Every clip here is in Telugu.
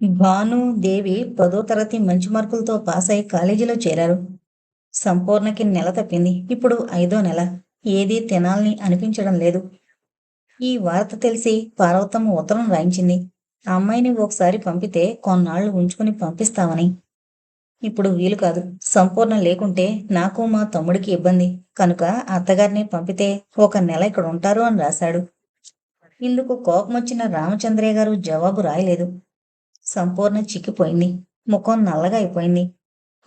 భాను, దేవి పదో తరగతి మంచి మార్కులతో పాస్ అయి కాలేజీలో చేరారు. సంపూర్ణకి నెల తప్పింది. ఇప్పుడు ఐదో నెల. ఏదీ తినాలని అనిపించడం లేదు. ఈ వార్త తెలిసి పార్వతమ్మ ఉత్తరం రాయించింది. ఆ అమ్మాయిని ఒకసారి పంపితే కొన్నాళ్ళు ఉంచుకుని పంపిస్తామని. ఇప్పుడు వీలు కాదు. సంపూర్ణ లేకుంటే నాకు మా తమ్ముడికి ఇబ్బంది. కనుక అత్తగారిని పంపితే ఒక నెల ఇక్కడ ఉంటారు అని రాశాడు. ఇందుకు కోపమొచ్చిన రామచంద్రయ్య గారు జవాబు రాయలేదు. సంపూర్ణ చిక్కిపోయింది. ముఖం నల్లగా అయిపోయింది.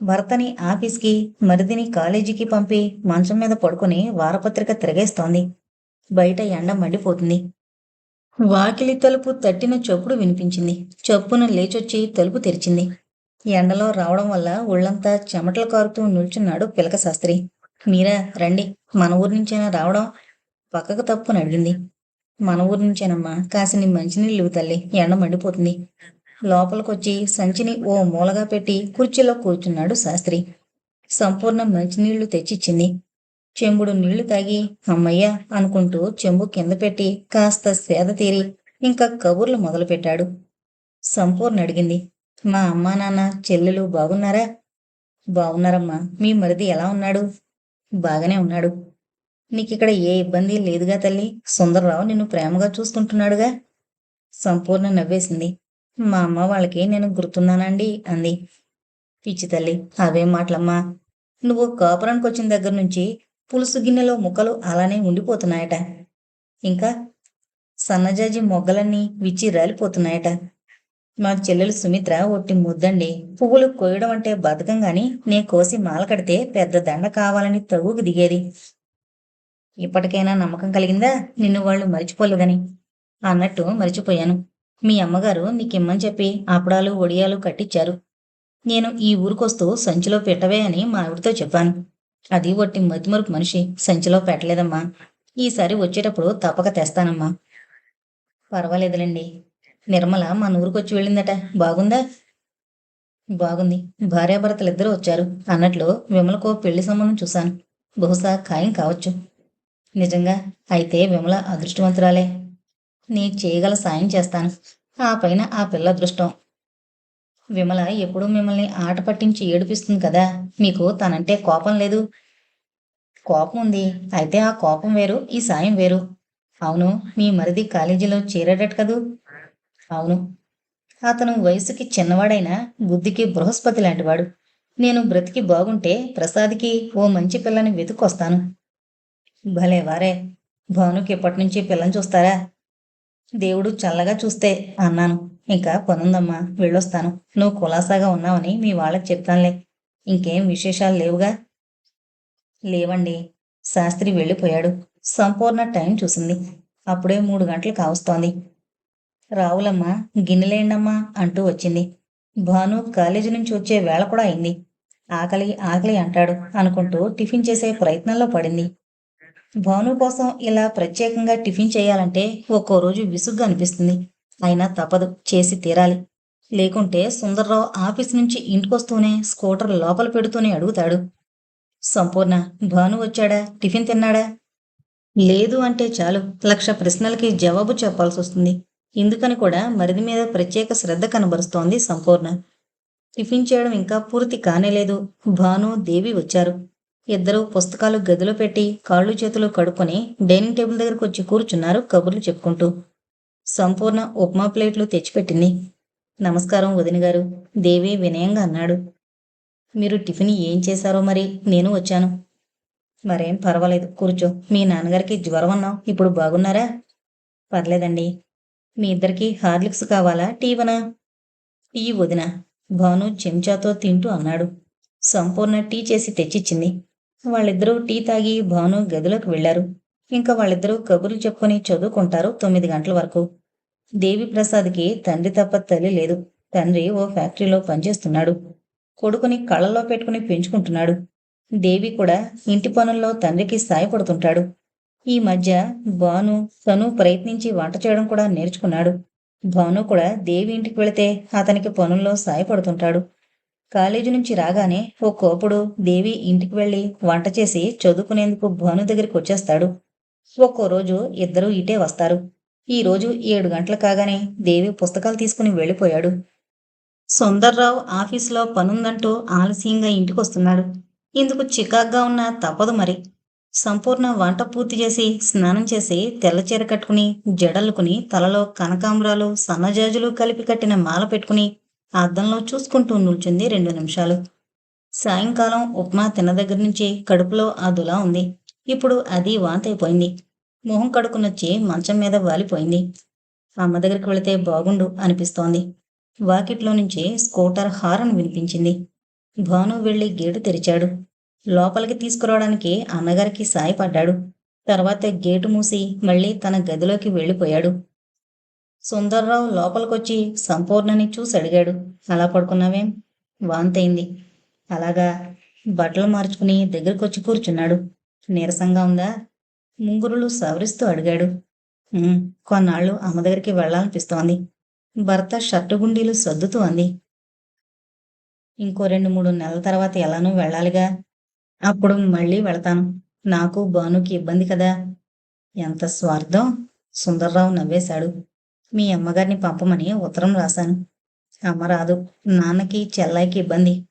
భర్తని ఆఫీస్కి, మరిదిని కాలేజీకి పంపి మంచం మీద పడుకుని వారపత్రిక తిరగేస్తోంది. బయట ఎండ మండిపోతుంది. వాకిలి తలుపు తట్టిన చప్పుడు వినిపించింది. చప్పున లేచొచ్చి తలుపు తెరిచింది. ఎండలో రావడం వల్ల ఒళ్ళంతా చెమటలు కారుతూ నిల్చున్నాడు పిలక శాస్త్రి. మీరా రండి. మన ఊరి నుంచైనా రావడం? పక్కకు తప్పుని అడిగింది. మన ఊరి నుంచేనమ్మా. కాసిని మంచినీళ్ళు తల్లి. ఎండ మండిపోతుంది. లోపలికొచ్చి సంచిని ఓ మూలగా పెట్టి కుర్చీలో కూర్చున్నాడు శాస్త్రి. సంపూర్ణ మంచినీళ్ళు తెచ్చిచ్చింది. చెంబుడు నీళ్ళు తాగి అమ్మయ్య అనుకుంటూ చెంబు కింద పెట్టి కాస్త సేద తీరి ఇంకా కబుర్లు మొదలుపెట్టాడు. సంపూర్ణ అడిగింది. మా అమ్మా నాన్న చెల్లెలు బాగున్నారా? బాగున్నారమ్మా. మీ మరిది ఎలా ఉన్నాడు? బాగానే ఉన్నాడు. నీకిక్కడ ఏ ఇబ్బంది లేదుగా తల్లి. సుందరరావు నిన్ను ప్రేమగా చూసుకుంటున్నాడుగా? సంపూర్ణ నవ్వేసింది. మా అమ్మ వాళ్ళకి నేను గుర్తున్నానండి అంది. పిచ్చి తల్లి అవే మాటలమ్మా. నువ్వు కాపురానికి వచ్చిన దగ్గర నుంచి పులుసు గిన్నెలో ముక్కలు అలానే ఉండిపోతున్నాయట. ఇంకా సన్నజాజి మొగ్గలన్నీ విచ్చి రాలిపోతున్నాయట. మా చెల్లెలు సుమిత్ర ఒట్టి ముద్దండి. పువ్వులు కోయడం అంటే బతకం గాని నే కోసి మాల కడితే పెద్ద దండ కావాలని తగుకు దిగేది. ఇప్పటికైనా నమ్మకం కలిగిందా నిన్ను వాళ్ళు మరిచిపోలేదని? అన్నట్టు మరిచిపోయాను. మీ అమ్మగారు నీకిమ్మని చెప్పి అప్పడాలు ఒడియాలు కట్టించారు నేను ఈ ఊరికొస్తూ సంచిలో పెట్టవే అని మా ఆవిడతో చెప్పాను. అది ఒట్టి మతిమరుపు మనిషి సంచిలో పెట్టలేదమ్మా. ఈసారి వచ్చేటప్పుడు తప్పక తెస్తానమ్మా. పర్వాలేదులేండి. నిర్మల మన ఊరికొచ్చి వెళ్ళిందట. బాగుందా? బాగుంది. భార్యాభర్తలిద్దరూ వచ్చారు. అన్నట్లు విమలకో పెళ్ళి సంబంధం చూశాను. బహుశా ఖాయం కావచ్చు. నిజంగా? అయితే విమల అదృష్టవంతురాలే. నీకు చేయగల సాయం చేస్తాను. ఆ పైన ఆ పిల్ల అదృష్టం. విమల ఎప్పుడూ మిమ్మల్ని ఆట పట్టించి ఏడిపిస్తుంది కదా. మీకు తనంటే కోపం లేదు. కోపం ఉంది. అయితే ఆ కోపం వేరు, ఈ సాయం వేరు. అవును మీ మరిది కాలేజీలో చేరాడట కదూ? అవును. అతను వయసుకి చిన్నవాడైనా బుద్ధికి బృహస్పతి లాంటివాడు. నేను బ్రతికి బాగుంటే ప్రసాద్కి ఓ మంచి పిల్లని వెతుకొస్తాను భలే వారే. భానుకి ఎప్పటినుంచి పిల్లని చూస్తారా? దేవుడు చల్లగా చూస్తే అన్నాను. ఇంకా పనుందమ్మా వెళ్ళొస్తాను. నువ్వు కులాసాగా ఉన్నావని మీ వాళ్ళకి చెప్తానులే. ఇంకేం విశేషాలు లేవుగా? లేవండి. శాస్త్రి వెళ్ళిపోయాడు. సంపూర్ణ టైం చూసింది. అప్పుడే మూడు గంటలు కావస్తోంది. రావులమ్మ గిన్నెలేండమ్మా అంటూ వచ్చింది. భాను కాలేజీ నుంచి వచ్చే వేళ కూడా అయింది. ఆకలి ఆకలి అంటాడు అనుకుంటూ టిఫిన్ చేసే ప్రయత్నంలో పడింది. భాను కోసం ఇలా ప్రత్యేకంగా టిఫిన్ చేయాలంటే ఒక్కో రోజు విసుగ్గా అనిపిస్తుంది. అయినా తప్పదు చేసి తీరాలి. లేకుంటే సుందర్రావు ఆఫీస్ నుంచి ఇంటికొస్తూనే స్కూటర్ లోపల పెడుతూనే అడుగుతాడు. సంపూర్ణ భాను వచ్చాడా? టిఫిన్ తిన్నాడా? లేదు అంటే చాలు లక్ష ప్రశ్నలకి జవాబు చెప్పాల్సి వస్తుంది ఇందుకని కూడా మరిది మీద ప్రత్యేక శ్రద్ధ కనబరుస్తోంది సంపూర్ణ. టిఫిన్ చేయడం ఇంకా పూర్తి కానేలేదు. భాను, దేవి వచ్చారు. ఇద్దరూ పుస్తకాలు గదిలో పెట్టి కాళ్ళు చేతులు కడుక్కొని డైనింగ్ టేబుల్ దగ్గరకు వచ్చి కూర్చున్నారు కబుర్లు చెప్పుకుంటూ. సంపూర్ణ ఉప్మా ప్లేట్లు తెచ్చిపెట్టింది. నమస్కారం వదిన గారు దేవి వినయంగా అన్నాడు. మీరు టిఫిన్ ఏం చేశారో మరి నేను వచ్చాను. మరేం పర్వాలేదు కూర్చో. మీ నాన్నగారికి జ్వరం అన్నావు. ఇప్పుడు బాగున్నారా? పర్లేదండి. మీ ఇద్దరికి హార్లిక్స్ కావాలా? టీవనా? టీ వదినా. భాను చెంచాతో తింటూ అన్నాడు. సంపూర్ణ టీ చేసి తెచ్చిచ్చింది. వాళ్ళిద్దరూ టీ తాగి భాను గదిలోకి వెళ్ళారు. ఇంకా వాళ్ళిద్దరూ కబుర్లు చెప్పుకుని చదువుకుంటారు తొమ్మిది గంటల వరకు. దేవిప్రసాద్కి తండ్రి తప్ప తల్లి లేదు. తండ్రి ఓ ఫ్యాక్టరీలో పనిచేస్తున్నాడు. కొడుకుని కళ్ళల్లో పెట్టుకుని పెంచుకుంటున్నాడు. దేవి కూడా ఇంటి పనుల్లో తండ్రికి సాయపడుతుంటాడు. ఈ మధ్య భాను తను ప్రయత్నించి వంట చేయడం కూడా నేర్చుకున్నాడు. భాను కూడా దేవి ఇంటికి వెళితే అతనికి పనుల్లో సాయపడుతుంటాడు. కాలేజీ నుంచి రాగానే ఒక్కోప్పుడు దేవి ఇంటికి వెళ్ళి వంట చేసి చదువుకునేందుకు భాను దగ్గరికి వచ్చేస్తాడు. ఒక్కో రోజు ఇద్దరూ ఇటే వస్తారు. ఈ రోజు ఏడు గంటలు కాగానే దేవి పుస్తకాలు తీసుకుని వెళ్ళిపోయాడు. సుందర్రావు ఆఫీసులో పనుందంటూ ఆలస్యంగా ఇంటికొస్తున్నాడు ఇందుకు చికాగ్గా ఉన్న తప్పదు మరి సంపూర్ణ వంట పూర్తి చేసి స్నానం చేసి తెల్లచీర కట్టుకుని జడలుకుని తలలో కనకాంబరాలు సన్నజాజులు కలిపి కట్టిన మాల పెట్టుకుని అద్దంలో చూసుకుంటూ నిల్చుంది రెండు నిమిషాలు. సాయంకాలం ఉప్మా తిన్న దగ్గర నుంచి కడుపులో ఆ దులా ఉంది. ఇప్పుడు అది వాంతైపోయింది. మొహం కడుకునొచ్చి మంచం మీద వాలిపోయింది. అమ్మ దగ్గరికి వెళితే బాగుండు అనిపిస్తోంది. వాకిట్లో నుంచి స్కూటర్ హారన్ వినిపించింది. భాను వెళ్ళి గేటు తెరిచాడు. లోపలికి తీసుకురావడానికి అన్నగారికి సాయపడ్డాడు. తర్వాత గేటు మూసి మళ్ళీ తన గదిలోకి వెళ్ళిపోయాడు. సుందర్రావు లోపలికొచ్చి సంపూర్ణని చూసి అడిగాడు. అలా పడుకున్నావేం? వాంతైంది అలాగా బట్టలు మార్చుకుని దగ్గరకొచ్చి కూర్చున్నాడు. నీరసంగా ఉందా? ముంగురులు సవరిస్తూ అడిగాడు. కొన్నాళ్ళు అమ్మ దగ్గరికి వెళ్ళాలనిపిస్తోంది. భర్త షర్టు గుండీలు సర్దుతూ అంది. ఇంకో రెండు మూడు నెలల తర్వాత ఎలానూ వెళ్ళాలిగా. అప్పుడు మళ్ళీ వెళతాను. నాకు భానుకి ఇబ్బంది కదా. ఎంత స్వార్థం? సుందర్రావు నవ్వేశాడు. మీ అమ్మగారిని పంపమని ఉత్తరం రాశాను. అమ్మ రాదు. నాన్నకి చెల్లాయికి ఇబ్బంది.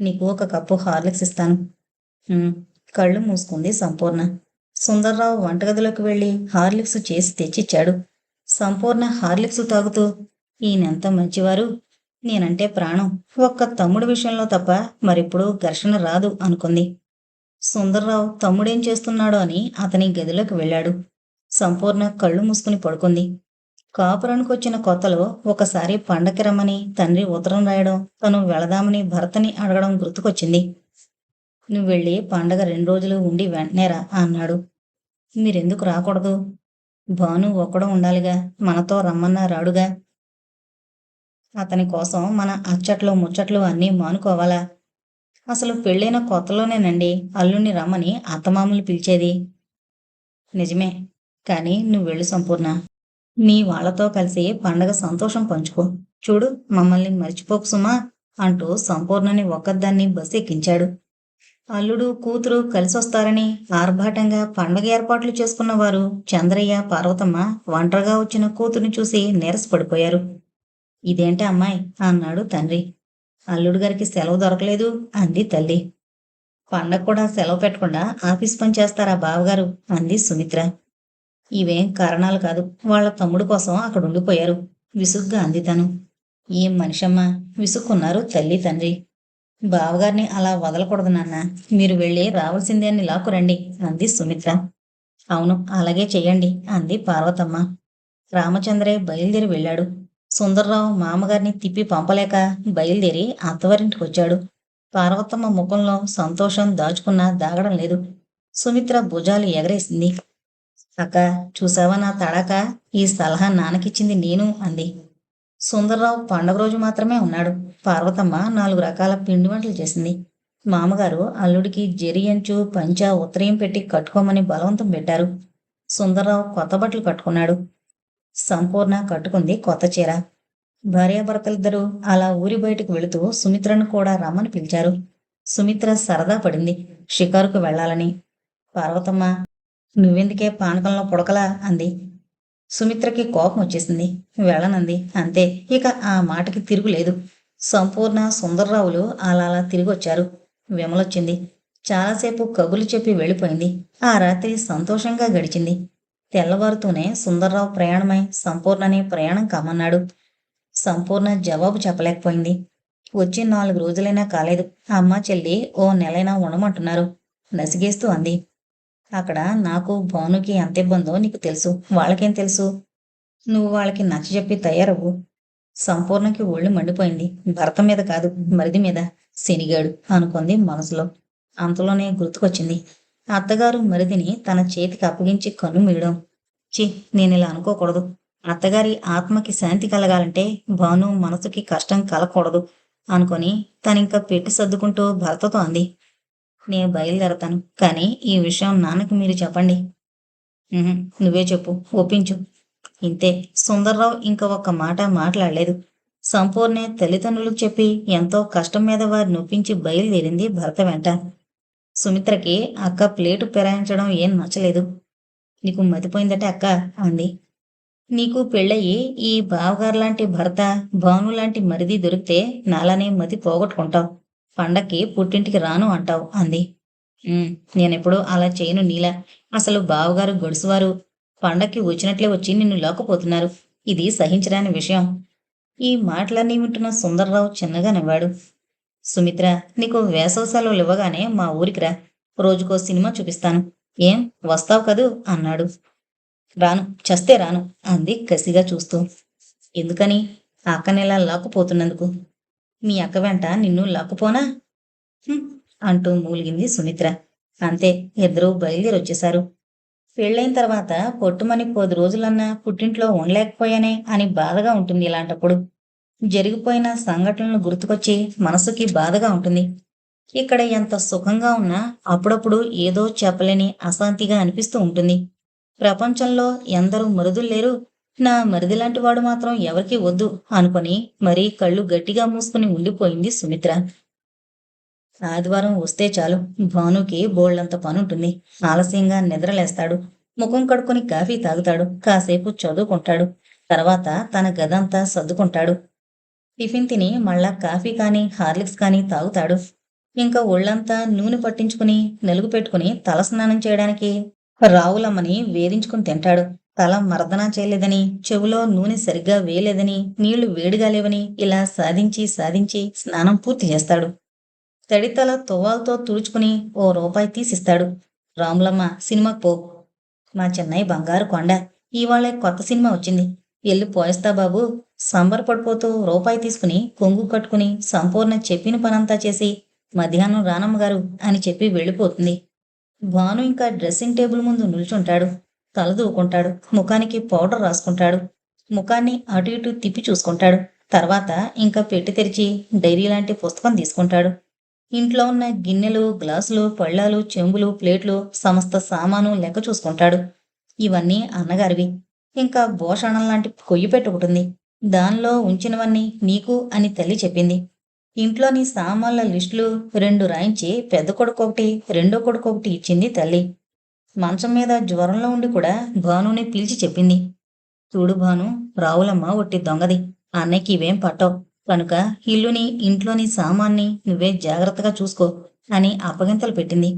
నీకు ఒక కప్పు హార్లిక్స్ ఇస్తాను. కళ్ళు మూసుకుంది సంపూర్ణ. సుందర్రావు వంటగదిలోకి వెళ్ళి హార్లిక్స్ చేసి తెచ్చిచ్చాడు. సంపూర్ణ హార్లిక్స్ తాగుతూ ఈయనెంత మంచివారు? నేనంటే ప్రాణం. ఒక్క తమ్ముడి విషయంలో తప్ప మరిప్పుడు ఘర్షణ రాదు అనుకుంది. సుందర్రావు తమ్ముడేం చేస్తున్నాడో అని అతని గదిలోకి వెళ్ళాడు. సంపూర్ణ కళ్ళు మూసుకుని పడుకుంది. కాపురానికి వచ్చిన కొత్తలో ఒకసారి పండకి రమ్మని తండ్రి ఉత్తరం రాయడం తను వెళదామని భర్తని అడగడం గుర్తుకొచ్చింది. నువ్వు వెళ్ళి పండగ రెండు రోజులు ఉండి వెంటనే రా అన్నాడు. మీరెందుకు రాకూడదు? భాను ఒక్కడు ఉండాలిగా మనతో రమ్మన్నా రాడుగా. అతని కోసం మన అచ్చట్లు ముచ్చట్లు అన్నీ మానుకోవాలా? అసలు పెళ్ళైన కొత్తలోనేనండి అల్లుణ్ణి రమ్మని అత్తమామలు పిలిచేది. నిజమే కానీ నువ్వు వెళ్ళు సంపూర్ణ. నీ వాళ్ళతో కలిసి పండగ సంతోషం పంచుకో. చూడు మమ్మల్ని మర్చిపోకు సుమా అంటూ సంపూర్ణని ఒక్కదాన్ని బస్సు ఎక్కించాడు. అల్లుడు కూతురు కలిసొస్తారని ఆర్భాటంగా పండగ ఏర్పాట్లు చేసుకున్న వారు చంద్రయ్య పార్వతమ్మ ఒంటరిగా వచ్చిన కూతురుని చూసి నీరసపడిపోయారు. ఇదేంటి అమ్మాయి? అన్నాడు తండ్రి. అల్లుడు గారికి సెలవు దొరకలేదు అంది తల్లి. పండగ కూడా సెలవు పెట్టకుండా ఆఫీస్ పని చేస్తారా బావగారు? అంది సుమిత్ర. ఇవేం కారణాలు కాదు. వాళ్ళ తమ్ముడు కోసం అక్కడ ఉండిపోయారు. విసుగ్గా అంది తను. ఏం మనిషమ్మా? విసుక్కున్నారు తల్లి తండ్రి. బావగారిని అలా వదలకూడదు నాన్న. మీరు వెళ్ళి రావాల్సిందే అని లాక్కురండి అంది సుమిత్ర. అవును అలాగే చెయ్యండి అంది పార్వతమ్మ. రామచంద్రే బయలుదేరి వెళ్ళాడు. సుందర్రావు మామగారిని తిప్పి పంపలేక బయలుదేరి అత్తవారింటికి వచ్చాడు పార్వతమ్మ ముఖంలో సంతోషం దాచుకున్నా దాగడం లేదు. సుమిత్ర భుజాలు ఎగరేసింది. అక్క చూసావా నా తడాక? ఈ సలహా నాన్నకిచ్చింది నేను అంది. సుందర్రావు పండగ రోజు మాత్రమే ఉన్నాడు. పార్వతమ్మ నాలుగు రకాల పిండి వంటలు చేసింది. మామగారు అల్లుడికి జరి అంచు పంచ ఉత్తరయం పెట్టి కట్టుకోమని బలవంతం పెట్టారు. సుందర్రావు కొత్త బట్టలు కట్టుకున్నాడు. సంపూర్ణ కట్టుకుంది కొత్త చీర. భార్యాభర్తలిద్దరూ అలా ఊరి బయటకు వెళుతూ సుమిత్రను కూడా రమ్మని పిలిచారు. సుమిత్ర సరదా పడింది. షికారుకు వెళ్ళాలని పార్వతమ్మ నువ్వెందుకే పానకంలో పుడకలా? అంది. సుమిత్రకి కోపం వచ్చేసింది. వెళ్ళనంది. అంతే. ఇక ఆ మాటకి తిరుగులేదు సంపూర్ణ సుందర్రావులు అలా అలా తిరిగి వచ్చారు విమలొచ్చింది. చాలాసేపు కబుర్లు చెప్పి వెళ్ళిపోయింది. ఆ రాత్రి సంతోషంగా గడిచింది. తెల్లవారుతూనే సుందర్రావు ప్రయాణమై సంపూర్ణని ప్రయాణం కమ్మన్నాడు. సంపూర్ణ జవాబు చెప్పలేకపోయింది. వచ్చి నాలుగు రోజులైనా కాలేదు. అమ్మ చెల్లి ఓ నెలైనా ఉండమంటున్నారు. నసిగేస్తూ అంది. అక్కడ నాకు భానుకి ఎంత ఇబ్బందో నీకు తెలుసు. వాళ్ళకేం తెలుసు? నువ్వు వాళ్ళకి నచ్చజెప్పి తయారవు సంపూర్ణకి ఒళ్ళు మండిపోయింది. భర్త మీద కాదు మరిది మీద శనిగాడు అనుకుంది మనసులో. అంతలోనే గుర్తుకొచ్చింది. అత్తగారు మరిదిని తన చేతికి అప్పగించి కన్ను మీయడం. చి నేను ఇలా అనుకోకూడదు. అత్తగారి ఆత్మకి శాంతి కలగాలంటే భాను మనసుకి కష్టం కలగకూడదు అనుకొని తనింక పెట్టి సర్దుకుంటూ భర్తతో అంది. నేను బయలుదేరతాను. కానీ ఈ విషయం నాన్నకి మీరు చెప్పండి. నువ్వే చెప్పు ఒప్పించు. ఇంతే. సుందర్రావు ఇంకా ఒక్క మాట మాట్లాడలేదు. సంపూర్ణే తల్లిదండ్రులకు చెప్పి ఎంతో కష్టం మీద వారిని ఒప్పించి బయలుదేరింది భర్త వెంట. సుమిత్రకి అక్క ప్లేటు పెరాయించడం ఏం నచ్చలేదు. నీకు మతిపోయిందట అక్క అంది. నీకు పెళ్ళయి ఈ బావగారు లాంటి భర్త భాను లాంటి మరిది దొరికితే నాలానే మతి పోగొట్టుకుంటావు. పండక్కి పుట్టింటికి రాను అంటావు అంది. నేనెప్పుడూ అలా చేయను నీలా. అసలు బావగారు గొడుసువారు పండక్కి వచ్చినట్లే వచ్చి నిన్ను లోకపోతున్నారు ఇది సహించరాని విషయం. ఈ మాటలన్నీ వింటున్న సుందర్రావు చిన్నగా నవ్వాడు. సుమిత్ర నీకు వేసవ సెలవులు ఇవ్వగానే మా ఊరికి రా. రోజుకో సినిమా చూపిస్తాను. ఏం? వస్తావు కదూ? అన్నాడు. రాను చస్తే రాను అంది కసిగా చూస్తూ. ఎందుకని? అక్కనెలా లాక్కుపోతున్నందుకు. మీ అక్క వెంట నిన్ను లాక్కుపోనా? అంటూ మూలిగింది సుమిత్ర. అంతే ఇద్దరూ బయలుదేరి వచ్చేశారు పెళ్ళైన తర్వాత పొట్టుమని పది రోజులన్నా పుట్టింట్లో ఉండలేకపోయానే అని బాధగా ఉంటుంది ఇలాంటప్పుడు. జరిగిపోయిన సంఘటనలు గుర్తుకొచ్చి మనసుకి బాధగా ఉంటుంది. ఇక్కడ ఎంత సుఖంగా ఉన్నా అప్పుడప్పుడు ఏదో చెప్పలేని అశాంతిగా అనిపిస్తూ ఉంటుంది. ప్రపంచంలో ఎందరూ మరుదులు లేరు నా మరిది లాంటి వాడు మాత్రం ఎవరికీ వద్దు అనుకొని మరీ కళ్ళు గట్టిగా మూసుకుని ఉండిపోయింది సుమిత్ర. ఆదివారం వస్తే చాలు. భానుకి బోళ్ళంత పనుంటుంది. ఆలస్యంగా నిద్రలేస్తాడు. ముఖం కడుక్కొని కాఫీ తాగుతాడు. కాసేపు చదువుకుంటాడు. తర్వాత తన గదంతా సర్దుకుంటాడు. టిఫిన్ తిని మళ్ళా కాఫీ కానీ హార్లిక్స్ కానీ తాగుతాడు. ఇంకా ఒళ్ళంతా నూనె పట్టించుకుని నలుగు పెట్టుకుని తల స్నానం చేయడానికి రావులమ్మని వేధించుకుని తింటాడు. తల మర్దన చేయలేదని చెవులో నూనె సరిగ్గా వేయలేదని నీళ్ళు వేడిగా లేవని ఇలా సాధించి సాధించి స్నానం పూర్తి చేస్తాడు. తడితల తువ్వాలతో తుడుచుకుని ఓ రూపాయి తీసిస్తాడు. రాములమ్మ సినిమాకు పో. మా చెన్నై బంగారు కొండ. ఇవాళ కొత్త సినిమా వచ్చింది. ఎల్లు పోయిస్తా బాబు. సంబరపడిపోతూ రూపాయి తీసుకుని కొంగు కట్టుకుని సంపూర్ణ చెప్పిన పనంతా చేసి మధ్యాహ్నం రానమ్మ గారు అని చెప్పి వెళ్ళిపోతుంది. భాను ఇంకా డ్రెస్సింగ్ టేబుల్ ముందు నిల్చుంటాడు. తలదూకుంటాడు ముఖానికి పౌడర్ రాసుకుంటాడు. ముఖాన్ని అటు ఇటు తిప్పి చూసుకుంటాడు. తర్వాత ఇంకా పెట్టి తెరిచి డైరీ లాంటి పుస్తకం తీసుకుంటాడు. ఇంట్లో ఉన్న గిన్నెలు గ్లాసులు పళ్ళాలు చెంబులు ప్లేట్లు సమస్త సామాను లెక్క చూసుకుంటాడు. ఇవన్నీ అన్నగారివి. ఇంకా భూషణం లాంటి కొయ్యి పెట్టుకుంటుంది. దానిలో ఉంచినవన్నీ నీకు అని తల్లి చెప్పింది. ఇంట్లోని సామాన్ల లిస్టులు రెండు రాయించి పెద్ద కొడుకు ఒకటి రెండో కొడుకు ఒకటి ఇచ్చింది తల్లి. మంచం మీద జ్వరంలో ఉండి కూడా భానుని పిలిచి చెప్పింది. చూడు భాను రావులమ్మ ఒట్టి దొంగది. అన్నయ్యకి ఇవేం పట్టవు. కనుక ఇల్లుని ఇంట్లోని సామాన్ని నువ్వే జాగ్రత్తగా చూసుకో అని అప్పగింతలు పెట్టింది.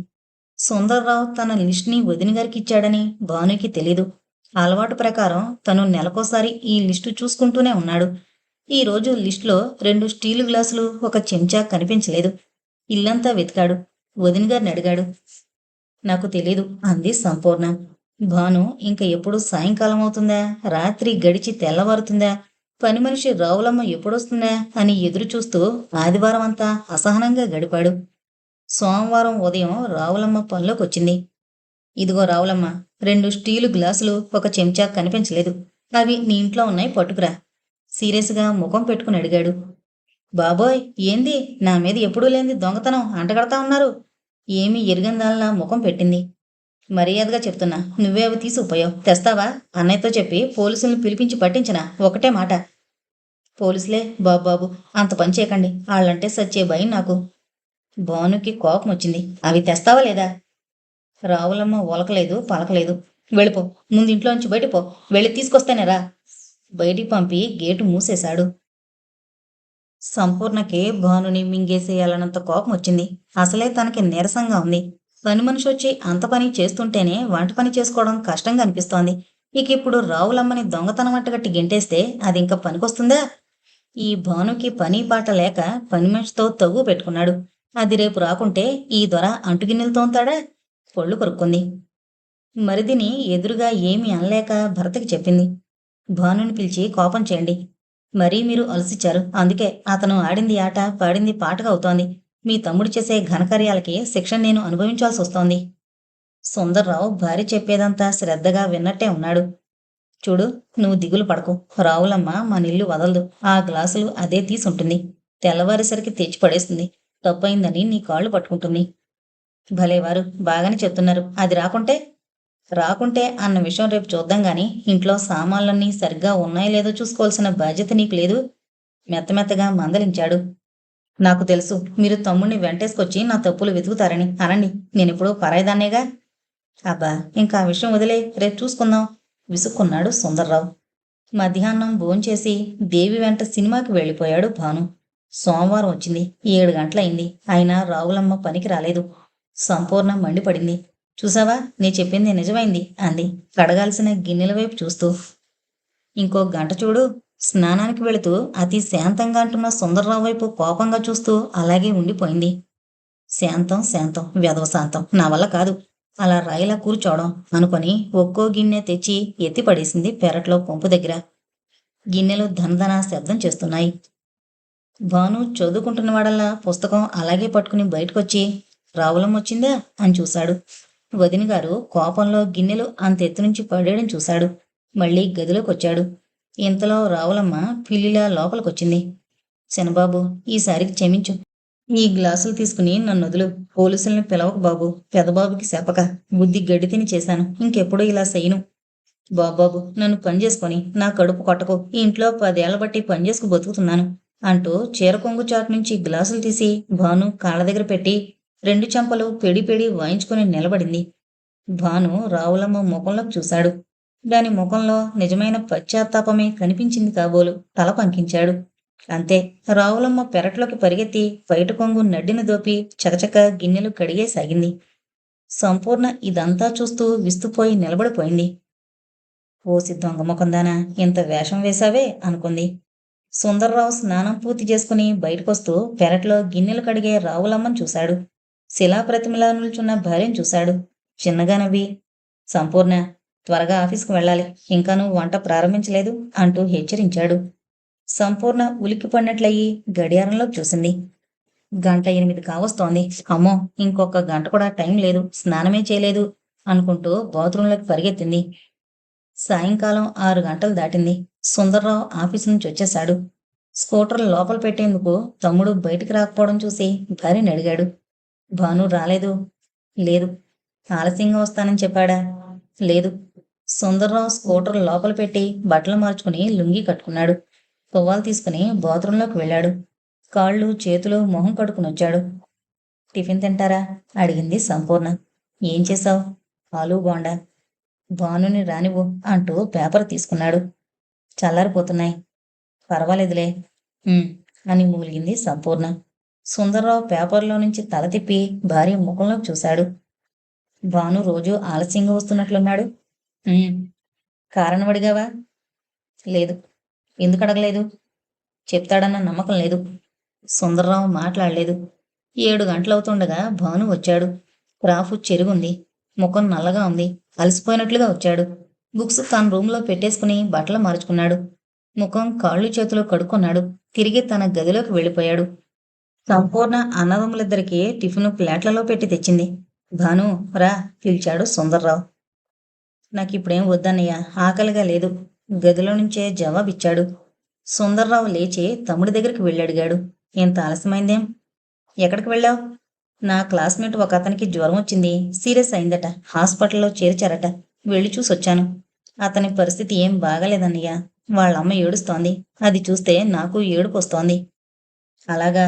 సుందర్రావు తన లిస్ట్ని వదిన గారికి ఇచ్చాడని భానుకి తెలీదు. అలవాటు ప్రకారం తను నెలకోసారి ఈ లిస్టు చూసుకుంటూనే ఉన్నాడు. ఈ రోజు లిస్టులో రెండు స్టీలు గ్లాసులు ఒక చెంచా కనిపించలేదు. ఇల్లంతా వెతికాడు. వదిన గారిని అడిగాడు. నాకు తెలీదు అంది సంపూర్ణ. భాను ఇంక ఎప్పుడు సాయంకాలం అవుతుందా? రాత్రి గడిచి తెల్లవారుతుందా? పని మనిషి రావులమ్మ ఎప్పుడొస్తుందా? అని ఎదురు చూస్తూ ఆదివారం అంతా అసహనంగా గడిపాడు. సోమవారం ఉదయం రావులమ్మ పనిలోకి వచ్చింది ఇదిగో రావులమ్మ రెండు స్టీలు గ్లాసులు ఒక చెంచా కనిపించలేదు. అవి నీ ఇంట్లో ఉన్నాయి పట్టుకురా. సీరియస్గా ముఖం పెట్టుకుని అడిగాడు. బాబోయ్ ఏంది? నా మీద ఎప్పుడూ లేని దొంగతనం అంటగడతా ఉన్నారు. ఏమి ఎరుగందాల్లా ముఖం పెట్టింది. మర్యాదగా చెప్తున్నా నువ్వే అవి తీసి ఉపయోగం తెస్తావా? అన్నయ్యతో చెప్పి పోలీసుల్ని పిలిపించి పట్టించినా ఒకటే మాట. పోలీసులే బాబు బాబు అంత పని చేయకండి. వాళ్ళంటే సచ్చే భయం నాకు. భానుకి కోపం వచ్చింది. అవి తెస్తావా లేదా? రావులమ్మ ఒలకలేదు పలకలేదు. వెళ్ళిపో ముందు ఇంట్లోంచి బయటపో వెళ్ళి తీసుకొస్తానేరా బయటికి పంపి గేటు మూసేశాడు. సంపూర్ణకి భానుని మింగేసేయాలన్నంత కోపం వచ్చింది అసలే తనకి నీరసంగా ఉంది. పని మనిషి వచ్చి అంత పని చేస్తుంటేనే వంట పని చేసుకోవడం కష్టంగా అనిపిస్తోంది ఇక ఇప్పుడు రావులమ్మని దొంగతనం అట్టగట్టి గెంటేస్తే అది ఇంకా పనికొస్తుందా? ఈ భానుకి పని పాట లేక పని మనిషితో తవ్వు పెట్టుకున్నాడు. అది రేపు రాకుంటే ఈ దొర అంటుగిన్నెలు తోంతాడా పొళ్ళు కొరుక్కుంది. మరిదిని ఎదురుగా ఏమీ అనలేక భర్తకి చెప్పింది. భానుని పిలిచి కోపం చేయండి. మరీ మీరు అలసిచ్చారు. అందుకే అతను ఆడింది ఆట పాడింది పాటగా అవుతోంది. మీ తమ్ముడు చేసే ఘనకార్యాలకి శిక్ష నేను అనుభవించాల్సి వస్తోంది. సుందర్రావు భార్య చెప్పేదంతా శ్రద్ధగా విన్నట్టే ఉన్నాడు. చూడు నువ్వు దిగులు పడకు. రావులమ్మ మన ఇల్లు వదలదు. ఆ గ్లాసులు అదే తీసుంటుంది. తెల్లవారేసరికి తెచ్చి పడేస్తుంది. తప్పయిందని నీ కాళ్ళు పట్టుకుంటుంది. భలేవారు బాగానే చెప్తున్నారు. అది రాకుంటే రాకుంటే అన్న విషయం రేపు చూద్దాం గాని ఇంట్లో సామాన్లన్నీ సరిగ్గా ఉన్నాయో లేదో చూసుకోవాల్సిన బాధ్యత నీకు లేదు? మెత్తమెత్తగా మందలించాడు. నాకు తెలుసు మీరు తమ్ముణ్ణి వెంటేసుకొచ్చి నా తప్పులు వెతుకుతారని. అనండి నేనిప్పుడు పరాయిదాన్నేగా? అబ్బా ఇంకా ఆ విషయం వదిలే రేపు చూసుకుందాం విసుక్కున్నాడు సుందర్రావు. మధ్యాహ్నం భోంచేసి దేవి వెంట సినిమాకి వెళ్ళిపోయాడు భాను. సోమవారం వచ్చింది ఏడు గంటలయింది. అయినా రావులమ్మ పనికి రాలేదు. సంపూర్ణ మండిపడింది. చూసావా? నీ చెప్పింది నిజమైంది అంది. కడగాల్సిన గిన్నెల వైపు చూస్తూ. ఇంకో గంట చూడు. స్నానానికి వెళుతూ అతి శాంతంగా అంటున్న సుందర్రావు వైపు కోపంగా చూస్తూ అలాగే ఉండిపోయింది. శాంతం శాంతం వెధవ శాంతం. నా వల్ల కాదు. అలా రాయిలా కూర్చోవడం అనుకొని ఒక్కో గిన్నె తెచ్చి ఎత్తి పడేసింది పెరట్లో పంపు దగ్గర. గిన్నెలు ధనధన శబ్దం చేస్తున్నాయి. భాను చదువుకుంటున్న వాడల్లా పుస్తకం అలాగే పట్టుకుని బయటకొచ్చి రావులం వచ్చిందా? అని చూశాడు. వదిన గారు కోపంలో గిన్నెలు అంత ఎత్తు నుంచి పడేయడం చూశాడు. మళ్ళీ గదిలోకి వచ్చాడు ఇంతలో రావులమ్మ పిల్లిలా లోపలికొచ్చింది. శనబాబు ఈసారికి క్షమించు. ఈ గ్లాసులు తీసుకుని నన్ను వదులు. పోలీసులను పిలవకు బాబు. పెదబాబుకి చెప్పక. బుద్ధి గడ్డి తిని చేశాను. ఇంకెప్పుడు ఇలా చేయను. బాబాబు నన్ను పని చేసుకొని నా కడుపు కొట్టకు. ఈ ఇంట్లో పదేళ్ళ బట్టి పనిచేసుకు బతుకుతున్నాను. అంటూ చీర కొంగు చాటు నుంచి గ్లాసులు తీసి భాను కాళ్ళ దగ్గర పెట్టి రెండు చెంపలు పెడిపెడి వాయించుకుని నిలబడింది. భాను రావులమ్మ ముఖంలోకి చూశాడు. దాని ముఖంలో నిజమైన పశ్చాత్తాపమే కనిపించింది కాబోలు. తల పంకించాడు. అంతే. రావులమ్మ పెరట్లోకి పరిగెత్తి బయట కొంగు నడ్డిన దోపి చకచక గిన్నెలు కడిగేసాగింది. సంపూర్ణ ఇదంతా చూస్తూ విస్తుపోయి నిలబడిపోయింది. ఓసి దొంగ ముఖందానా ఇంత వేషం వేశావే అనుకుంది. సుందర్రావు స్నానం పూర్తి చేసుకుని బయటకొస్తూ పెరట్లో గిన్నెలు కడిగే రావులమ్మని చూశాడు. శిలాప్రతిమలా నిల్చున్న భార్యను చూశాడు. చిన్నగా నవ్వి సంపూర్ణ త్వరగా ఆఫీస్కు వెళ్ళాలి. ఇంకా నువ్వు వంట ప్రారంభించలేదు అంటూ హెచ్చరించాడు. సంపూర్ణ ఉలిక్కి పడినట్లయి గడియారంలోకి చూసింది. గంట ఎనిమిది కావస్తోంది. అమ్మో ఇంకొక గంట కూడా టైం లేదు. స్నానమే చేయలేదు అనుకుంటూ బాత్రూంలోకి పరిగెత్తింది. సాయంకాలం ఆరు గంటలు దాటింది. సుందర్రావు ఆఫీస్ నుంచి వచ్చేశాడు. స్కూటర్ లోపల పెట్టేందుకు తమ్ముడు బయటికి రాకపోవడం చూసి భార్యని అడిగాడు. భాను రాలేదు. లేదు. ఆలస్యంగా వస్తానని చెప్పాడా? లేదు. సుందర్రావు స్కూటర్ లోపల పెట్టి బట్టలు మార్చుకుని లుంగి కట్టుకున్నాడు. తువ్వాలు తీసుకుని బాత్రూంలోకి వెళ్ళాడు. కాళ్ళు చేతులు మొహం కడుకుని వచ్చాడు. టిఫిన్ తింటారా? అడిగింది సంపూర్ణ. ఏం చేశావు? ఆలు బోండా. భానుని రానివ్వు అంటూ పేపర్ తీసుకున్నాడు. చల్లారిపోతున్నాయి. పర్వాలేదులే. అని మూలిగింది సంపూర్ణ. సుందర్రావు పేపర్లో నుంచి తల తిప్పి భార్య ముఖంలోకి చూశాడు. భాను రోజు ఆలస్యంగా వస్తున్నట్లున్నాడు. "ఉమ్." కారణం అడిగావా? లేదు. ఎందుకు అడగలేదు? చెప్తాడన్న నమ్మకం లేదు. సుందర్రావు మాట్లాడలేదు. ఏడు గంటలవుతుండగా భాను వచ్చాడు. క్రాఫ్ చెరుగుంది ముఖం నల్లగా ఉంది. అలసిపోయినట్లుగా వచ్చాడు. బుక్స్ తన రూమ్లో పెట్టేసుకుని బట్టలు మార్చుకున్నాడు. ముఖం కాళ్ళు చేతులు కడుక్కున్నాడు. తిరిగి తన గదిలోకి వెళ్ళిపోయాడు. సంపూర్ణ అన్నదమ్ములిద్దరికీ టిఫిన్ ప్లేట్లలో పెట్టి తెచ్చింది. భాను రా పిలిచాడు సుందర్రావు. నాకిప్పుడేం వద్దన్నయ్య ఆకలిగా లేదు. గదిలో నుంచే జవాబిచ్చాడు. సుందర్రావు లేచి తమ్ముడి దగ్గరికి వెళ్ళడిగాడు. ఎంత ఆలస్యమైందేం? ఎక్కడికి వెళ్ళావు? నా క్లాస్మేట్ ఒక అతనికి జ్వరం వచ్చింది. సీరియస్ అయిందట. హాస్పిటల్లో చేర్చారట. వెళ్ళి చూసొచ్చాను. అతని పరిస్థితి ఏం బాగాలేదన్నయ్య. వాళ్ళ అమ్మ ఏడుస్తోంది. అది చూస్తే నాకు ఏడుపు వస్తోంది అలాగా?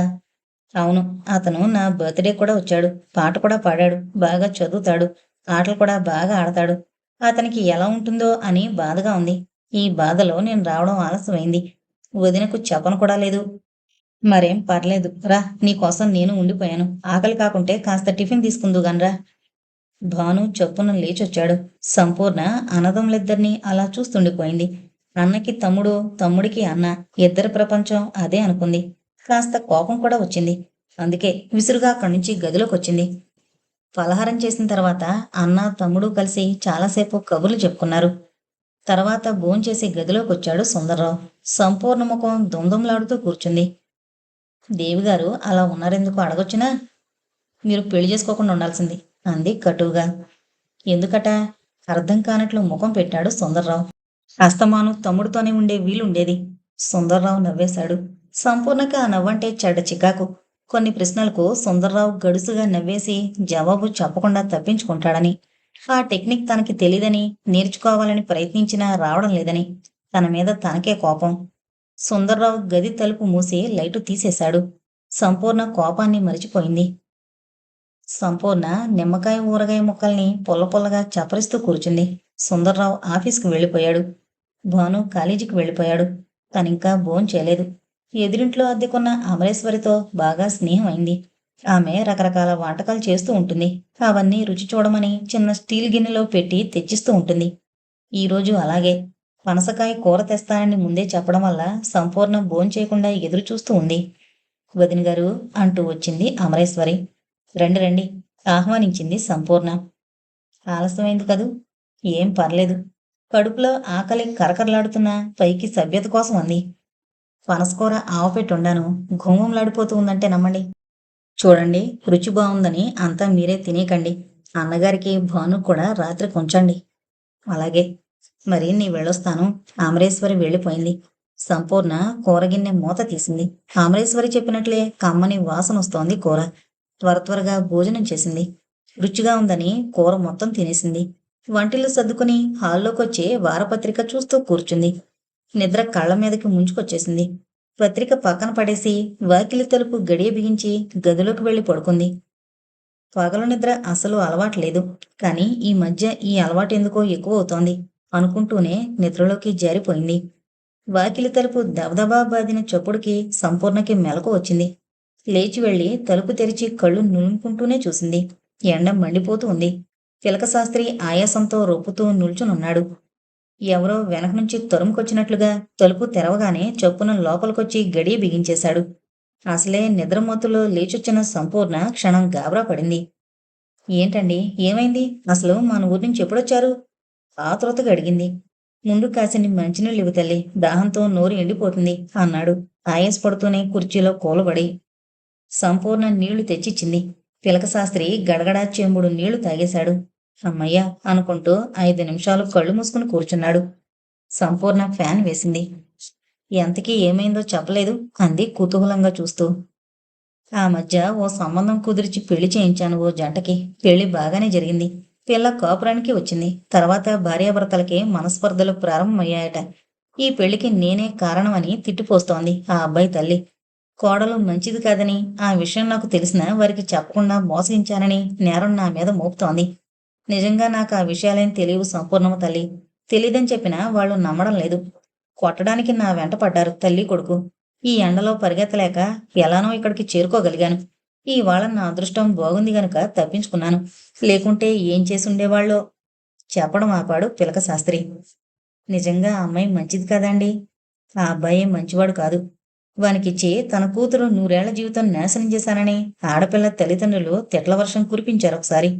అవును అతను నా బర్త్డే కూడా వచ్చాడు. పాట కూడా పాడాడు. బాగా చదువుతాడు. ఆటలు కూడా బాగా ఆడతాడు. అతనికి ఎలా ఉంటుందో అని బాధగా ఉంది. ఈ బాధలో నేను రావడం ఆలస్యమైంది. వదినకు చెప్పను కూడా లేదు. మరేం పర్లేదు. రా నీకోసం నేను ఉండిపోయాను. ఆకలి కాకుంటే కాస్త టిఫిన్ తీసుకుందుగానరా భాను చొప్పున లేచొచ్చాడు. సంపూర్ణ అన్నదమ్ములిద్దరినీ అలా చూస్తుండిపోయింది. అన్నకి తమ్ముడు తమ్ముడికి అన్న. ఇద్దరి ప్రపంచం అదే అనుకుంది. కాస్త కోపం కూడా వచ్చింది. అందుకే విసురుగా అక్కడి నుంచి గదిలోకి వచ్చింది పలహారం చేసిన తర్వాత అన్న తమ్ముడు కలిసి చాలాసేపు కబుర్లు చెప్పుకున్నారు. తర్వాత భోంచేసి గదిలోకి వచ్చాడు సుందర్రావు. సంపూర్ణ ముఖం దుందంలాడుతూ కూర్చుంది. దేవిగారు అలా ఉన్నారెందుకు అడగొచ్చునా? మీరు పెళ్ళి చేసుకోకుండా ఉండాల్సింది అంది కటువుగా. ఎందుకట? అర్థం కానట్లు ముఖం పెట్టాడు సుందర్రావు. అస్తమాను తమ్ముడితోనే ఉండే వీలుండేది సుందర్రావు నవ్వేశాడు. సంపూర్ణగా ఆ నవ్వంటే చెడ్డ చికాకు. కొన్ని ప్రశ్నలకు సుందర్రావు గడుసుగా నవ్వేసి జవాబు చెప్పకుండా తప్పించుకుంటాడని ఆ టెక్నిక్ తనకి తెలీదని నేర్చుకోవాలని ప్రయత్నించినా రావడం లేదని తన మీద తనకే కోపం. సుందర్రావు గది తలుపు మూసి లైటు తీసేశాడు. సంపూర్ణ కోపాన్ని మరిచిపోయింది. సంపూర్ణ నిమ్మకాయ ఊరగాయ ముక్కల్ని పొల్ల పొల్లగా చపరిస్తూ కూర్చుంది. సుందర్రావు ఆఫీస్కి వెళ్ళిపోయాడు. భాను కాలేజీకి వెళ్ళిపోయాడు. తనింకా భోం చేయలేదు ఎదురింట్లో అద్దెకున్న అమరేశ్వరితో బాగా స్నేహం అయింది ఆమె రకరకాల వంటకాలు చేస్తూ ఉంటుంది. అవన్నీ రుచి చూడమని చిన్న స్టీల్ గిన్నెలో పెట్టి తెచ్చిస్తూ ఉంటుంది. ఈరోజు అలాగే. పనసకాయ కూర తెస్తానని ముందే చెప్పడం వల్ల సంపూర్ణ భోంచేయకుండా ఎదురు చూస్తూ ఉంది. వదిన గారు అంటూ వచ్చింది అమరేశ్వరి. రండి రండి. ఆహ్వానించింది సంపూర్ణ. ఆలస్యమైంది కదూ? ఏం పర్లేదు. కడుపులో ఆకలి కరకరలాడుతున్న పైకి సభ్యత కోసం అంది. పనసకూర ఆవపెట్టుండాను ఘుమలాడిపోతూ ఉందంటే నమ్మండి. చూడండి రుచి బాగుందని అంతా మీరే తినేకండి. అన్నగారికి భాను కూడా రాత్రి కొంచండి. అలాగే మరి నీ వెళ్ళొస్తాను. ఆమరేశ్వరి వెళ్ళిపోయింది. సంపూర్ణ కూరగిన్నె మూత తీసింది. ఆమరేశ్వరి చెప్పినట్లే కమ్మని వాసన వస్తోంది కూర. త్వర త్వరగా భోజనం చేసింది. రుచిగా ఉందని కూర మొత్తం తినేసింది. వంటిల్లు సర్దుకుని హాల్లోకొచ్చి వారపత్రిక చూస్తూ కూర్చుంది. నిద్ర కళ్ళ మీదకి ముంచుకొచ్చేసింది. పత్రిక పక్కన పడేసి వాకిలి తలుపు గడియ బిగించి గదిలోకి వెళ్ళి పడుకుంది. పగలు నిద్ర అసలు అలవాట్లేదు కానీ ఈ మధ్య ఈ అలవాటు ఎందుకో ఎక్కువ అవుతోంది అనుకుంటూనే నిద్రలోకి జారిపోయింది. వాకిలి తలుపు దబదబా బాదిన చప్పుడుకి సంపూర్ణకి మెలకు వచ్చింది. లేచి వెళ్ళి తలుపు తెరిచి కళ్ళు నులుముకుంటూనే చూసింది. ఎండ మండిపోతూ ఉంది. పిలక శాస్త్రి ఆయాసంతో రొప్పుతూ నిల్చునున్నాడు. ఎవరో వెనక నుంచి తరుముకొచ్చినట్లుగా తలుపు తెరవగానే చొప్పున లోపలికొచ్చి గడియ బిగించేశాడు. అసలే నిద్రమత్తులో లేచొచ్చిన సంపూర్ణ క్షణం గాబరా పడింది. ఏంటండి? ఏమైంది? అసలు మన ఊరి నుంచి ఎప్పుడొచ్చారు? ఆతృతగా అడిగింది. ముందు కాసిని మంచినీళ్ళు ఇవ్వు తల్లి దాహంతో నోరు ఎండిపోతుంది అన్నాడు. ఆయాసపడుతూనే కుర్చీలో కూలబడి సంపూర్ణ నీళ్ళు తెచ్చిచ్చింది. పిలక శాస్త్రి గడగడా చెంబుడు నీళ్ళు తాగేశాడు. అమ్మయ్య అనుకుంటూ ఐదు నిమిషాలు కళ్ళు మూసుకుని కూర్చున్నాడు. సంపూర్ణ ఫ్యాన్ వేసింది. ఎంతకీ ఏమైందో చెప్పలేదు అంది కుతూహలంగా చూస్తూ. ఆ మధ్య ఓ సంబంధం కుదిర్చి పెళ్ళి చేయించాను ఓ జంటకి. పెళ్ళి బాగానే జరిగింది. పిల్ల కాపురానికి వచ్చింది. తర్వాత భార్యాభర్తలకి మనస్పర్ధలు ప్రారంభమయ్యాయట. ఈ పెళ్ళికి నేనే కారణమని తిట్టిపోస్తోంది ఆ అబ్బాయి తల్లి. కోడలు మంచిది కాదని ఆ విషయం నాకు తెలిసిన వారికి చెప్పకుండా మోసగించానని నేరం నా మీద మోపుతోంది. నిజంగా నాకు ఆ విషయాలేం తెలియవు సంపూర్ణము తల్లి. తెలీదని చెప్పినా వాళ్ళు నమ్మడం లేదు. కొట్టడానికి నా వెంట పడ్డారు తల్లి కొడుకు. ఈ ఎండలో పరిగెత్తలేక ఎలానో ఇక్కడికి చేరుకోగలిగాను. ఇవాళ నా అదృష్టం బాగుంది గనుక తప్పించుకున్నాను. లేకుంటే ఏం చేసి ఉండేవాళ్ళో చెప్పడం ఆపాడు పిలక శాస్త్రి. నిజంగా అమ్మాయి మంచిది కదండి? ఆ అబ్బాయి మంచివాడు కాదు. వానికిచ్చి తన కూతురు నూరేళ్ళ జీవితం నాశనం చేశానని ఆడపిల్ల తల్లిదండ్రులు తిట్ల వర్షం కురిపించారు ఒకసారి.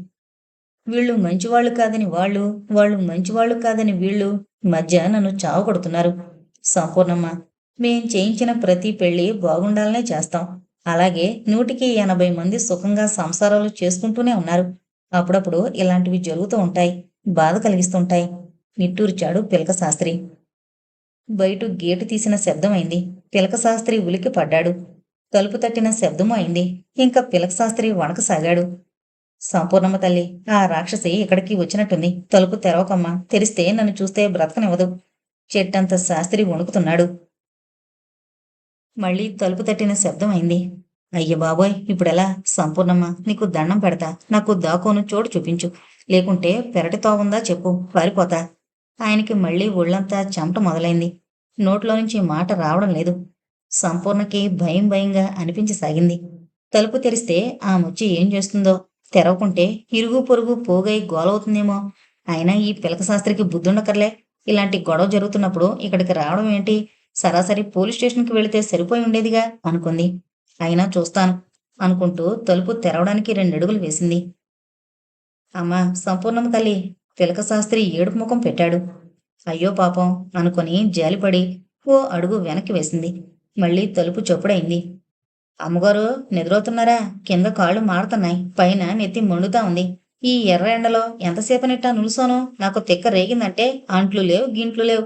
వీళ్ళు మంచివాళ్ళు కాదని వాళ్ళు వాళ్ళు మంచివాళ్ళు కాదని వీళ్ళు మధ్య నన్ను చావు కొడుతున్నారు. సంపూర్ణమ్మ మేం చేయించిన ప్రతి పెళ్ళి బాగుండాలనే చేస్తాం. అలాగే నూటికి ఎనభై మంది సుఖంగా సంసారాలు చేసుకుంటూనే ఉన్నారు. అప్పుడప్పుడు ఇలాంటివి జరుగుతూ ఉంటాయి బాధ కలిగిస్తుంటాయి. నిట్టూర్చాడు పిలక శాస్త్రి. బయట గేటు తీసిన శబ్దమైంది పిలక శాస్త్రి ఉలికి పడ్డాడు తలుపు తట్టిన శబ్దమూ అయింది. ఇంకా పిలక శాస్త్రి వణకసాగాడు. సంపూర్ణమ్మ తల్లి ఆ రాక్షసి ఇక్కడికి వచ్చినట్టుంది. తలుపు తెరవకమ్మా. తెరిస్తే నన్ను చూస్తే బ్రతకనివ్వదు. చెట్టంత శాస్త్రి వణుకుతున్నాడు. మళ్ళీ తలుపు తట్టిన శబ్దం అయింది. అయ్య బాబోయ్ ఇప్పుడెలా? సంపూర్ణమ్మ నీకు దండం పెడతా. నాకు దాకోను చోటు చూపించు. లేకుంటే పెరటి తోవుందా చెప్పు. పారిపోతా. ఆయనకి మళ్ళీ ఒళ్ళంతా చెమట మొదలైంది. నోట్లో నుంచి మాట రావడం లేదు. సంపూర్ణకి భయం భయంగా అనిపించసాగింది. తలుపు తెరిస్తే ఆ ముచ్చి ఏం చేస్తుందో? తెరవకుంటే ఇరుగు పొరుగు పోగై గోలవుతుందేమో. అయినా ఈ పిలక శాస్త్రికి బుద్ధుండకర్లే. ఇలాంటి గొడవ జరుగుతున్నప్పుడు ఇక్కడికి రావడం ఏంటి? సరాసరి పోలీస్ స్టేషన్కి వెళితే సరిపోయి ఉండేదిగా? అనుకుంది. అయినా చూస్తాను అనుకుంటూ తలుపు తెరవడానికి రెండడుగులు వేసింది. అమ్మా సంపూర్ణమ్మ తల్లి పిలక శాస్త్రి ఏడుపు ముఖం పెట్టాడు. అయ్యో పాపం అనుకొని జాలిపడి ఓ అడుగు వెనక్కి వేసింది. మళ్ళీ తలుపు చొప్పుడైంది అమ్మగారు నిద్రవుతున్నారా కింద కాళ్ళు మారుతున్నాయి పైన నెత్తి మండుతా ఉంది. ఈ ఎర్ర ఎండలో ఎంతసేపనిట్టా నులుసోను? నాకు తిక్క రేగిందంటే అంట్లు లేవు గింట్లు లేవు.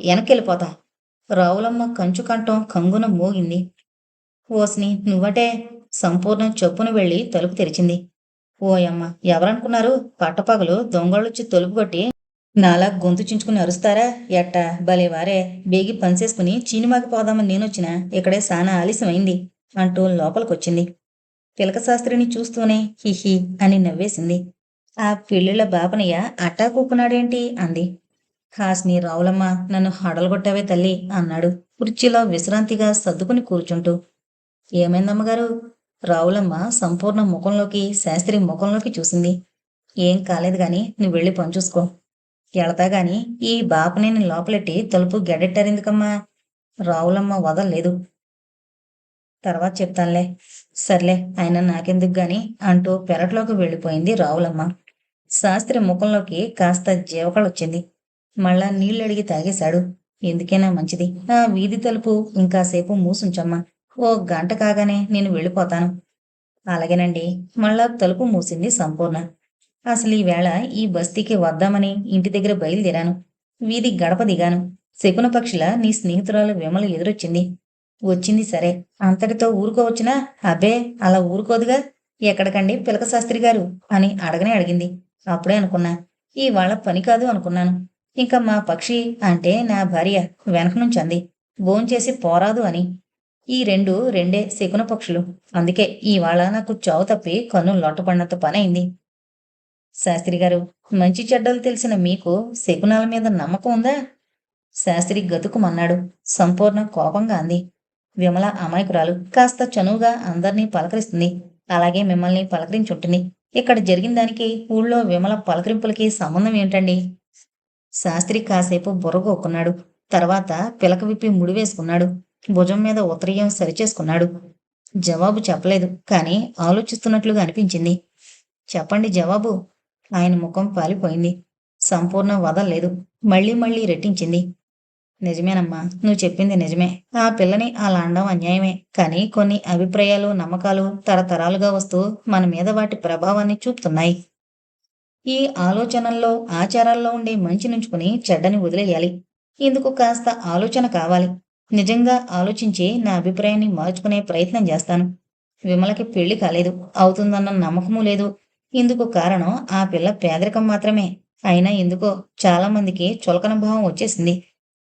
వెనకెళ్ళిపోతా రావులమ్మ కంచు కంఠం కంగున మోగింది. ఓస్ని నువ్వటే సంపూర్ణ చొప్పున వెళ్ళి తలుపు తెరిచింది. ఓయమ్మ ఎవరనుకున్నారు? పట్టపగలు దొంగళ్ళొచ్చి తలుపు కొట్టి నాలా గొంతు చించుకుని అరుస్తారా? ఎట్ట భలేవారే. బేగి పనిచేసుకుని చీనిమాకి పోదామని నేనొచ్చినా. ఇక్కడే సానా ఆలస్యమైంది. అంటూ లోపలికొచ్చింది. పిలక శాస్త్రిని చూస్తూనే హిహి అని నవ్వేసింది. ఆ పెళ్ళిళ్ళ బాపనయ్య అట్టా కూకున్నాడేంటి? అంది. హాస్ని రావులమ్మ నన్ను హడలగొట్టావే తల్లి అన్నాడు కుర్చీలో విశ్రాంతిగా సర్దుకుని కూర్చుంటూ. ఏమైందమ్మగారు? రావులమ్మ సంపూర్ణ ముఖంలోకి శాస్త్రి ముఖంలోకి చూసింది. ఏం కాలేదు గాని నువ్వు వెళ్ళి పని చూసుకో. గాని ఈ బాపనేని లోపలెట్టి తలుపు గెడెట్టారెందుకమ్మా రావులమ్మ వదలలేదు. తర్వాత చెప్తానులే. సర్లే ఆయన నాకెందుకు గాని? అంటూ పెరట్లోకి వెళ్ళిపోయింది రావులమ్మ. శాస్త్రి ముఖంలోకి కాస్త జీవకళొచ్చింది మళ్ళా నీళ్ళు అడిగి తాగేశాడు. ఎందుకైనా మంచిది. ఆ వీధి తలుపు ఇంకాసేపు మూసుంచమ్మా. ఓ గంట కాగానే నేను వెళ్ళిపోతాను. అలాగేనండి. మళ్ళా తలుపు మూసింది సంపూర్ణ. అసలు ఈవేళ ఈ బస్తీకి వద్దామని ఇంటి దగ్గర బయలుదేరాను. వీధి గడప దిగాను. శకునపక్షిలా నీ స్నేహితురాలు విమల ఎదురొచ్చింది. వచ్చింది సరే. అంతటితో ఊరుకోవచ్చునా అబ్బే అలా ఊరుకోదుగా. ఎక్కడికండి పిలక శాస్త్రి గారు? అని అడగనే అడిగింది. అప్పుడే అనుకున్నా. ఇవాళ పని కాదు అనుకున్నాను. ఇంకా మా పక్షి అంటే నా భార్య వెనక నుంచి అంది. భోంచేసి పోరాదు అని. ఈ రెండు రెండే శకున పక్షులు. అందుకే ఇవాళ నాకు చావు తప్పి కన్ను లొట్టపడినంత పని అయింది శాస్త్రి గారు మంచి చెడ్డలు తెలిసిన మీకు శకునాల మీద నమ్మకం ఉందా? శాస్త్రి గతుకుమన్నాడు. సంపూర్ణ కోపంగా అంది. విమల అమాయకురాలు కాస్త చనువుగా అందరినీ పలకరిస్తుంది. అలాగే మిమ్మల్ని పలకరించుంటుంది. ఇక్కడ జరిగిన దానికి ఊళ్ళో విమల పలకరింపులకి సంబంధం ఏంటండి? శాస్త్రి కాసేపు బుర్రగొక్కున్నాడు. తర్వాత పిలక విప్పి ముడివేసుకున్నాడు. భుజం మీద ఉత్తరీయం సరిచేసుకున్నాడు. జవాబు చెప్పలేదు కానీ ఆలోచిస్తున్నట్లుగా అనిపించింది. చెప్పండి జవాబు. ఆయన ముఖం పాలిపోయింది. సంపూర్ణ వదల్లేదు. మళ్ళీ మళ్ళీ రెట్టించింది. నిజమేనమ్మా నువ్వు చెప్పింది నిజమే. ఆ పిల్లని అలా అనడం అన్యాయమే. కానీ కొన్ని అభిప్రాయాలు నమ్మకాలు తరతరాలుగా వస్తూ మన మీద వాటి ప్రభావాన్ని చూపుతున్నాయి. ఈ ఆలోచనల్లో ఆచారాల్లో ఉండే మంచి నుంచుకుని చెడ్డని వదిలేయాలి. ఇందుకు కాస్త ఆలోచన కావాలి. నిజంగా ఆలోచించి నా అభిప్రాయాన్ని మార్చుకునే ప్రయత్నం చేస్తాను. విమలకి పెళ్ళి కాలేదు. అవుతుందన్న నమ్మకము లేదు. ఇందుకు కారణం ఆ పిల్ల పేదరికం మాత్రమే. అయినా ఎందుకో చాలా మందికి చులకన భావం వచ్చేసింది.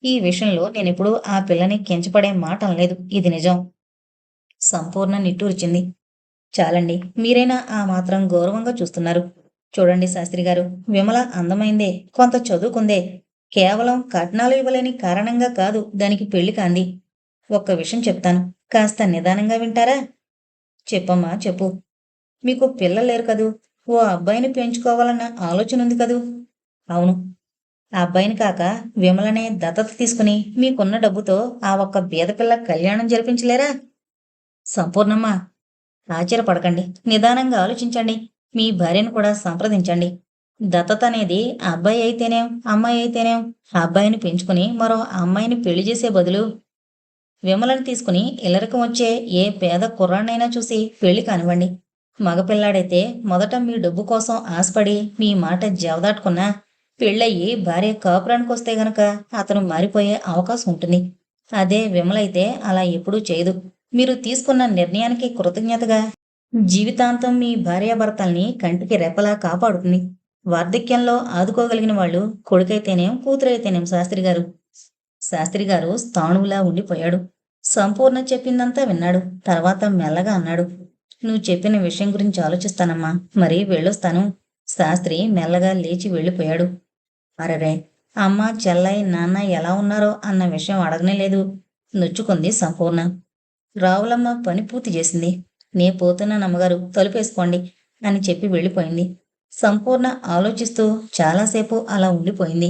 ఈ విషయంలో నేనెప్పుడూ ఆ పిల్లని కించపడే మాట అనలేదు. ఇది నిజం. సంపూర్ణ నిట్టూర్చింది. చాలండి. మీరైనా ఆ మాత్రం గౌరవంగా చూస్తున్నారు. చూడండి శాస్త్రి గారు. విమల అందమైందే. కొంత చదువుకుందే. కేవలం కట్నాలు ఇవ్వలేని కారణంగా కాదు. దానికి పెళ్ళి కాంది. ఒక్క విషయం చెప్తాను. కాస్త నిదానంగా వింటారా? చెప్పమ్మా చెప్పు. మీకు పిల్లలేరు లేరు కదూ? ఓ అబ్బాయిని పెంచుకోవాలన్న ఆలోచన ఉంది కదూ? అవును. ఆ అబ్బాయిని కాక విమలనే దత్తత తీసుకుని మీకున్న డబ్బుతో ఆ ఒక్క బీద పిల్ల కళ్యాణం జరిపించలేరా? సంపూర్ణమ్మ ఆశ్చర్యపడకండి. నిదానంగా ఆలోచించండి. మీ భార్యను కూడా సంప్రదించండి. దత్తత అనేది అబ్బాయి అయితేనేం అమ్మాయి అయితేనేం అబ్బాయిని పెంచుకుని మరో అమ్మాయిని పెళ్ళి చేసే బదులు విమలను తీసుకుని ఇల్లరికం వచ్చే ఏ పేద కుర్రాన్నైనా చూసి పెళ్ళి కానివ్వండి. మగపిల్లాడైతే మొదట మీ డబ్బు కోసం ఆశపడి మీ మాట జవదాటుకున్నా పెళ్ళయ్యి భార్య కాపురానికి వస్తే గనక అతను మారిపోయే అవకాశం ఉంటుంది. అదే విమలైతే అలా ఎప్పుడూ చేయదు. మీరు తీసుకున్న నిర్ణయానికి కృతజ్ఞతగా. జీవితాంతం మీ భార్యాభర్తల్ని కంటికి రెప్పలా కాపాడుతుంది. వార్ధక్యంలో ఆదుకోగలిగిన వాళ్ళు కొడుకైతేనేం కూతురైతేనేం శాస్త్రి గారు శాస్త్రి గారు స్థాణువులా ఉండిపోయాడు. సంపూర్ణ చెప్పిందంతా విన్నాడు. తర్వాత మెల్లగా అన్నాడు. నువ్వు చెప్పిన విషయం గురించి ఆలోచిస్తానమ్మా. మరి వెళ్ళొస్తాను. శాస్త్రి మెల్లగా లేచి వెళ్ళిపోయాడు. అరరే అమ్మ చెల్లయ్య నాన్న ఎలా ఉన్నారో అన్న విషయం అడగనే లేదు. నొచ్చుకుంది సంపూర్ణ. రావులమ్మ పని పూర్తి చేసింది. నే పోతున్నాను అమ్మగారు తలుపేసుకోండి అని చెప్పి వెళ్ళిపోయింది. సంపూర్ణ ఆలోచిస్తూ చాలాసేపు అలా ఉండిపోయింది.